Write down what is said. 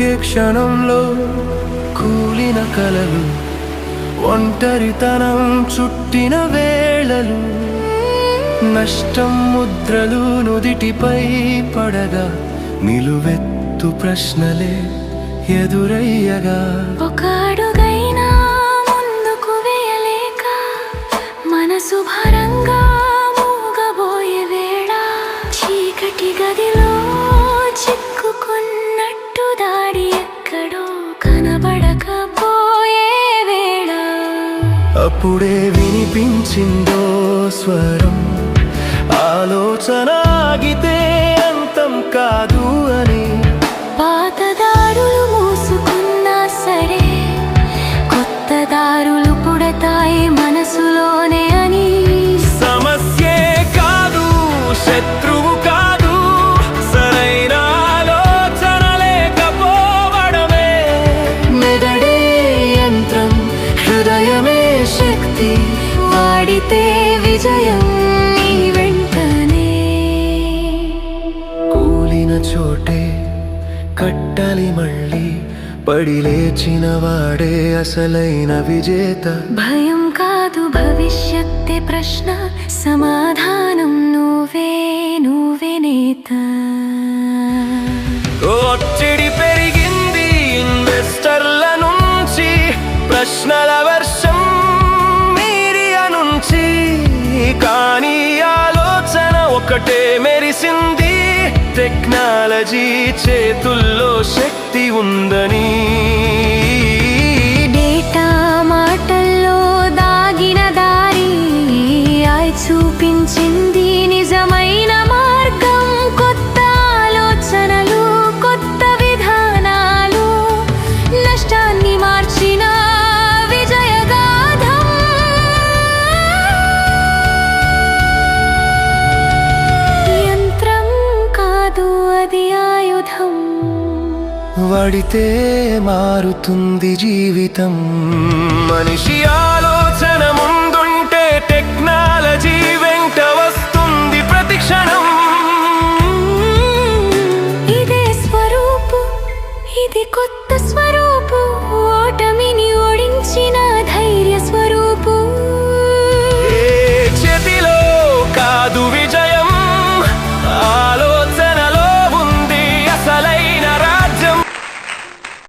ఏ క్షణంలో కూలిన కలలు ఒంటరితనం చుట్టిన వేళలు నష్టం ముద్రలు నుదిటిపై పడగా నిలువెత్తు ప్రశ్నలే ఎదురయ్యగా. ఒక అడుగైనా ముందుకు వేయలేక మనసు భారంగా మూగబోయే వేళ చీకటి గదిలో చిక్కు అప్పుడే వినిపించిందో స్వరం ఆలోచన ఆగితే కూలిన చోటే కట్టాలి మళ్ళీ. పడి లేచిన వాడే అసలైన విజేత. భయం కాదు భవిష్యత్తే ప్రశ్న సమాధానం నువ్వే నువ్వే నేత. ఒత్తిడి పెరిగింది ఇన్వెస్టర్ల నుంచి ప్రశ్నల వర్షం మీడియా నుంచి. కానీ ఆలోచన ఒకటే మెరిసింది టెక్నాలజీ చేతుల్లో శక్తి ఉందని వడితే మారుతుంది జీవితం. మనిషి ఆలోచన ముందుంటే టెక్నాలజీ వెంట వస్తుంది ప్రతిక్షణం. ఇదే స్వరూపు ఇది కొత్త స్వరూపు ఓటమిని ఓడించిన